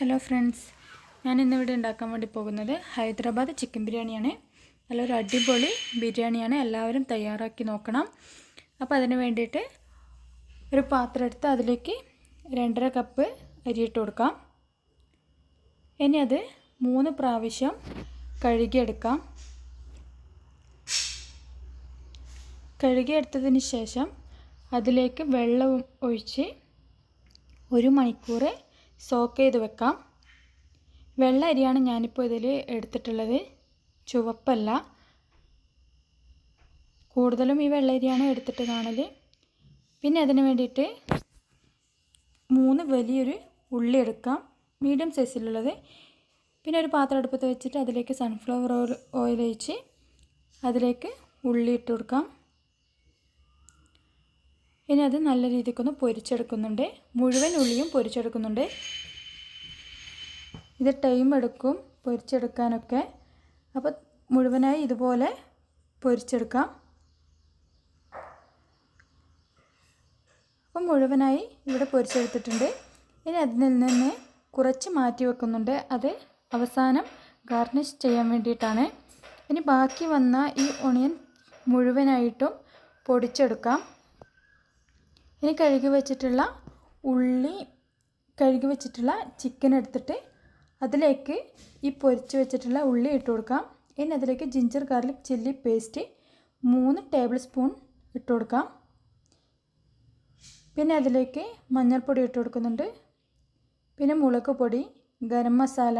Hello friends ഞാൻ ഇന്നിവിടെ ഉണ്ടാക്കാൻ വേണ്ടി പോകുന്നത് ഹൈദരാബാദ് ചിക്കൻ ബിരിയാണിയാണ്. നല്ലൊരു അടിപൊളി ബിരിയാണിയാണ്. എല്ലാവരും തയ്യാറാക്കി നോക്കണം. അപ്പോൾ അതിന് വേണ്ടിയിട്ട് ഒരു പാത്രം എടുത്ത് അതിലേക്ക് രണ്ടര കപ്പ് അരിയിട്ട് കൊടുക്കാം. ഇനി അത് മൂന്ന് പ്രാവശ്യം കഴുകിയെടുക്കാം. കഴുകിയെടുത്തതിന് ശേഷം അതിലേക്ക് വെള്ളം ഒഴിച്ച് ഒരു മണിക്കൂർ സോക്ക് ചെയ്ത് വെക്കാം. വെള്ള അരിയാണ് ഞാനിപ്പോൾ ഇതിൽ എടുത്തിട്ടുള്ളത്. ചുവപ്പല്ല. കൂടുതലും ഈ വെള്ള അരിയാണ് എടുത്തിട്ട് കാണൽ പിന്നെ അതിന് വേണ്ടിയിട്ട് മൂന്ന് വലിയൊരു ഉള്ളി എടുക്കാം. മീഡിയം സൈസിലുള്ളത്. പിന്നെ ഒരു പാത്രം അടുപ്പത്ത് വെച്ചിട്ട് അതിലേക്ക് സൺഫ്ലവർ ഓയിൽ ഓയിൽ ഒഴിച്ച് അതിലേക്ക് ഉള്ളി ഇട്ട് കൊടുക്കാം. ഇനി അത് നല്ല രീതിക്കൊന്ന് പൊരിച്ചെടുക്കുന്നുണ്ട്. മുഴുവൻ ഉള്ളിയും പൊരിച്ചെടുക്കുന്നുണ്ട്. ഇത് ടൈം എടുക്കും പൊരിച്ചെടുക്കാനൊക്കെ. അപ്പോൾ മുഴുവനായി ഇതുപോലെ പൊരിച്ചെടുക്കാം. അപ്പം മുഴുവനായി ഇവിടെ പൊരിച്ചെടുത്തിട്ടുണ്ട്. ഇനി അതിൽ നിന്ന് കുറച്ച് മാറ്റി വെക്കുന്നുണ്ട്. അത് അവസാനം ഗാർണിഷ് ചെയ്യാൻ വേണ്ടിയിട്ടാണ്. ഇനി ബാക്കി വന്ന ഈ ഒണിയൻ മുഴുവനായിട്ടും പൊടിച്ചെടുക്കാം. ഇനി കഴുകി വെച്ചിട്ടുള്ള ഉള്ളി കഴുകി വെച്ചിട്ടുള്ള ചിക്കൻ എടുത്തിട്ട് അതിലേക്ക് ഈ പൊരിച്ച് വെച്ചിട്ടുള്ള ഉള്ളി ഇട്ട് കൊടുക്കാം. ഇനി അതിലേക്ക് ജിഞ്ചർ ഗാർലിക് ചില്ലി പേസ്റ്റ് മൂന്ന് ടേബിൾ സ്പൂൺ ഇട്ട് കൊടുക്കാം. പിന്നെ അതിലേക്ക് മഞ്ഞൾപ്പൊടി ഇട്ട് കൊടുക്കുന്നുണ്ട്. പിന്നെ മുളക് പൊടി ഗരം മസാല.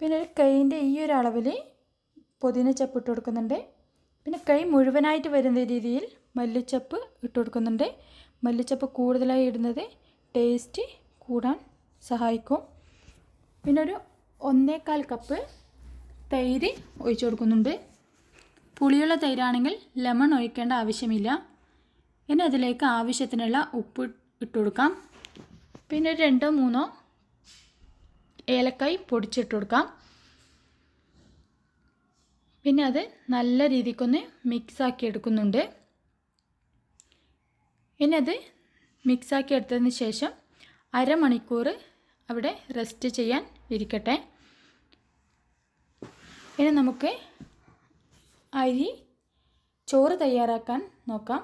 പിന്നെ ഒരു കൈന്റെ ഈ ഒരു അളവിൽ പുതിന ചപ്പ് ഇട്ട് കൊടുക്കുന്നുണ്ട്. പിന്നെ കൈ മുഴുവനായിട്ട് വരുന്ന രീതിയിൽ മല്ലിച്ചപ്പ് ഇട്ട് കൊടുക്കുന്നുണ്ട്. മല്ലിച്ചപ്പ് കൂടുതലായി ഇടുന്നത് ടേസ്റ്റ് കൂടാൻ സഹായിക്കും. പിന്നെ ഒരു ഒന്നേകാൽ കപ്പ് തൈര് ഒഴിച്ചു കൊടുക്കുന്നുണ്ട്. പുളിയുള്ള തൈരാണെങ്കിൽ ലെമൺ ഒഴിക്കേണ്ട ആവശ്യമില്ല. ഇനി അതിലേക്ക് ആവശ്യത്തിനുള്ള ഉപ്പ് ഇട്ട് കൊടുക്കാം. പിന്നെ രണ്ടോ മൂന്നോ ഏലക്കായ് പൊടിച്ചിട്ട് കൊടുക്കാം. പിന്നെ അത് നല്ല രീതിക്കൊന്ന് മിക്സാക്കി എടുക്കുന്നുണ്ട്. ഇനി അത് മിക്സാക്കി എടുത്തതിന് ശേഷം അരമണിക്കൂർ അവിടെ റെസ്റ്റ് ചെയ്യാൻ ഇരിക്കട്ടെ. ഇനി നമുക്ക് അരി ചോറ് തയ്യാറാക്കാൻ നോക്കാം.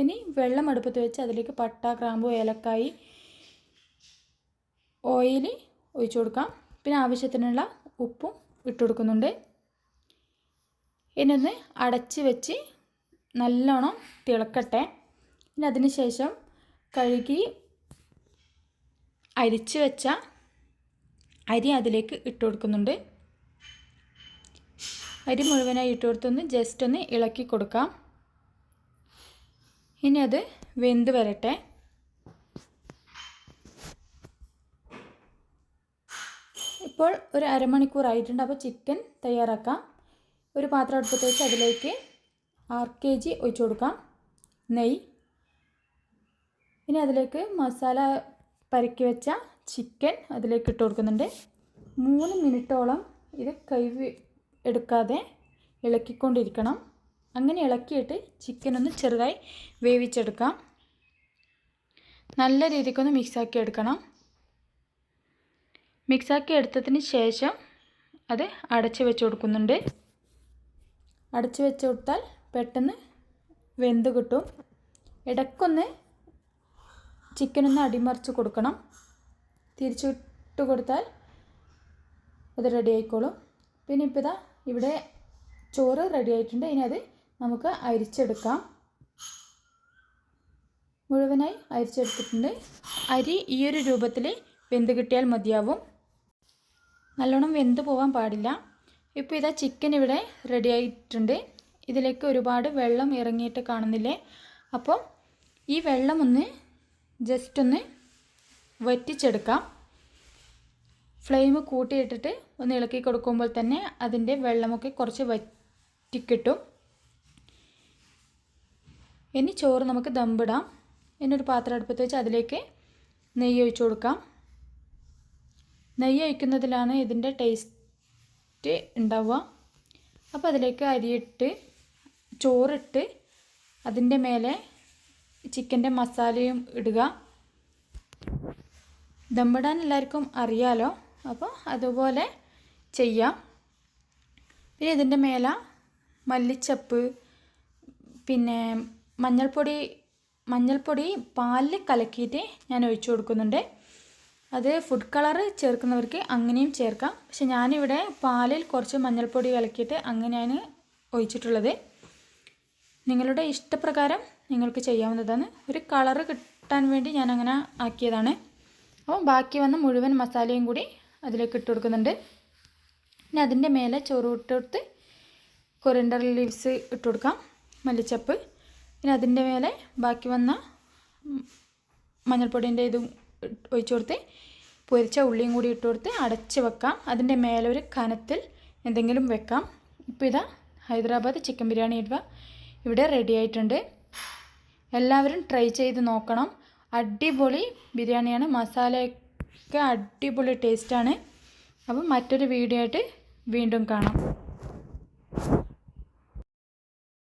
ഇനി വെള്ളം അടുപ്പത്ത് വെച്ച് അതിലേക്ക് പട്ട ഗ്രാമ്പു ഏലക്കായി ഓയിൽ ഒഴിച്ചു കൊടുക്കാം. പിന്നെ ആവശ്യത്തിനുള്ള ഉപ്പും ഇട്ട് കൊടുക്കുന്നുണ്ട്. ഇനി ഒന്ന് അടച്ച് വെച്ച് നല്ലോണം തിളക്കട്ടെ. പിന്നെ അതിന് ശേഷം കഴുകി അരിച്ച് വെച്ച അരി അതിലേക്ക് ഇട്ട് കൊടുക്കുന്നുണ്ട്. അരി മുഴുവനായി ഇട്ട് കൊടുത്തൊന്ന് ജസ്റ്റ് ഒന്ന് ഇളക്കി കൊടുക്കാം. ഇനി അത് വെന്ത് വരട്ടെ. ഇപ്പോൾ ഒരു അരമണിക്കൂർ ആയിട്ടുണ്ട്. അപ്പോൾ ചിക്കൻ തയ്യാറാക്കാം. ഒരു പാത്രം അടുപ്പത്ത് വെച്ച് അതിലേക്ക് ആറ് കെ ജി ഒഴിച്ചു കൊടുക്കാം. നെയ്യ് ഇനി അതിലേക്ക് മസാല പരക്കി വെച്ച ചിക്കൻ അതിലേക്ക് ഇട്ട് കൊടുക്കുന്നുണ്ട്. മൂന്ന് മിനിറ്റോളം ഇത് കൈ എടുക്കാതെ ഇളക്കിക്കൊണ്ടിരിക്കണം. അങ്ങനെ ഇളക്കിയിട്ട് ചിക്കൻ ഒന്ന് ചെറുതായി വേവിച്ചെടുക്കാം. നല്ല രീതിക്കൊന്ന് മിക്സാക്കി എടുക്കണം. മിക്സാക്കി എടുത്തതിന് ശേഷം അത് അടച്ചു വെച്ച് കൊടുക്കുന്നുണ്ട്. അടച്ചു വെച്ച് കൊടുത്താൽ പെട്ടെന്ന് വെന്ത് കിട്ടും. ഇടയ്ക്കൊന്ന് ചിക്കനൊന്ന് അടിമറിച്ച് കൊടുക്കണം. തിരിച്ചിട്ട് കൊടുത്താൽ അത് റെഡി ആയിക്കോളും. പിന്നെ ഇപ്പോൾ ഇതാ ഇവിടെ ചോറ് റെഡി ആയിട്ടുണ്ട്. ഇനി അത് നമുക്ക് അരിച്ചെടുക്കാം. മുഴുവനായി അരിച്ചെടുത്തിട്ടുണ്ട്. അരി ഈ ഒരു രൂപത്തിൽ വെന്ത് കിട്ടിയാൽ മതിയാവും. നല്ലോണം വെന്ത് പോകാൻ പാടില്ല. ഇപ്പോൾ ഇതാ ചിക്കൻ ഇവിടെ റെഡി ആയിട്ടുണ്ട്. ഇതിലേക്ക് ഒരുപാട് വെള്ളം ഇറങ്ങിയിട്ട് കാണുന്നില്ലേ? അപ്പോൾ ഈ വെള്ളം ഒന്ന് ജസ്റ്റ് ഒന്ന് വറ്റിച്ചെടുക്കാം. ഫ്ലെയിം കൂട്ടിയിട്ടിട്ട് ഒന്ന് ഇളക്കി കൊടുക്കുമ്പോൾ തന്നെ അതിന്റെ വെള്ളമൊക്കെ കുറച്ച് വറ്റിക്കിട്ടും. ഇനി ചോറ് നമുക്ക് ദമ്പിടാം. ഇനി ഒരു പാത്രം അടുപ്പത്ത് വെച്ച് അതിലേക്ക് നെയ്യ് ഒഴിച്ചു കൊടുക്കാം. നെയ്യ് ഒഴിക്കുന്നതിലാണ് ഇതിന്റെ ടേസ്റ്റ് ഉണ്ടാവുക. അപ്പോൾ അതിലേക്ക് അരിയിട്ട് ചോറിട്ട് അതിന്റെ മേലെ ചിക്കന്റെ മസാലയും ഇടുക. ദമ്മിടാൻ എല്ലാവർക്കും അറിയാലോ? അപ്പോൾ അതുപോലെ ചെയ്യാം. പിന്നെ ഇതിന്റെ മേലെ മല്ലിച്ചപ്പ് പിന്നെ മഞ്ഞൾപ്പൊടി മഞ്ഞൾപ്പൊടി പാലിൽ കലക്കിയിട്ട് ഞാൻ ഒഴിച്ചു കൊടുക്കുന്നുണ്ട്. അത് ഫുഡ് കളർ ചേർക്കുന്നവർക്ക് അങ്ങനെയും ചേർക്കാം. പക്ഷെ ഞാനിവിടെ പാലിൽ കുറച്ച് മഞ്ഞൾപ്പൊടി കലക്കിയിട്ട് അങ്ങനെയാണ് ഒഴിച്ചിട്ടുള്ളത്. നിങ്ങളുടെ ഇഷ്ടപ്രകാരം നിങ്ങൾക്ക് ചെയ്യാവുന്നതാണ്. ഒരു കളറ് കിട്ടാൻ വേണ്ടി ഞാൻ അങ്ങനെ ആക്കിയതാണ്. അപ്പോൾ ബാക്കി വന്ന മുഴുവൻ മസാലയും കൂടി അതിലേക്ക് ഇട്ട് കൊടുക്കുന്നുണ്ട്. പിന്നെ അതിന്റെ മേലെ ചോറ് ഇട്ട് കൊടുത്ത് ലീവ്സ് ഇട്ട് കൊടുക്കാം. മല്ലിച്ചപ്പ്. പിന്നെ അതിന്റെ മേലെ ബാക്കി വന്ന മഞ്ഞൾപ്പൊടിന്റെ ഇതും ഒഴിച്ചു കൊടുത്ത് പൊരിച്ച ഉള്ളിയും കൂടി ഇട്ട് കൊടുത്ത് അടച്ച് വെക്കാം. അതിന്റെ മേലെ ഒരു കനത്തിൽ എന്തെങ്കിലും വെക്കാം. ഇപ്പോൾ ഇതാ ഹൈദരാബാദ് ചിക്കൻ ബിരിയാണി ഇടുക ഇവിടെ റെഡി ആയിട്ടുണ്ട്. എല്ലാവരും ട്രൈ ചെയ്ത് നോക്കണം. അടിപൊളി ബിരിയാണിയാണ്. മസാലയൊക്കെ അടിപൊളി ടേസ്റ്റാണ് അപ്പം മറ്റൊരു വീഡിയോ ആയിട്ട് വീണ്ടും കാണാം.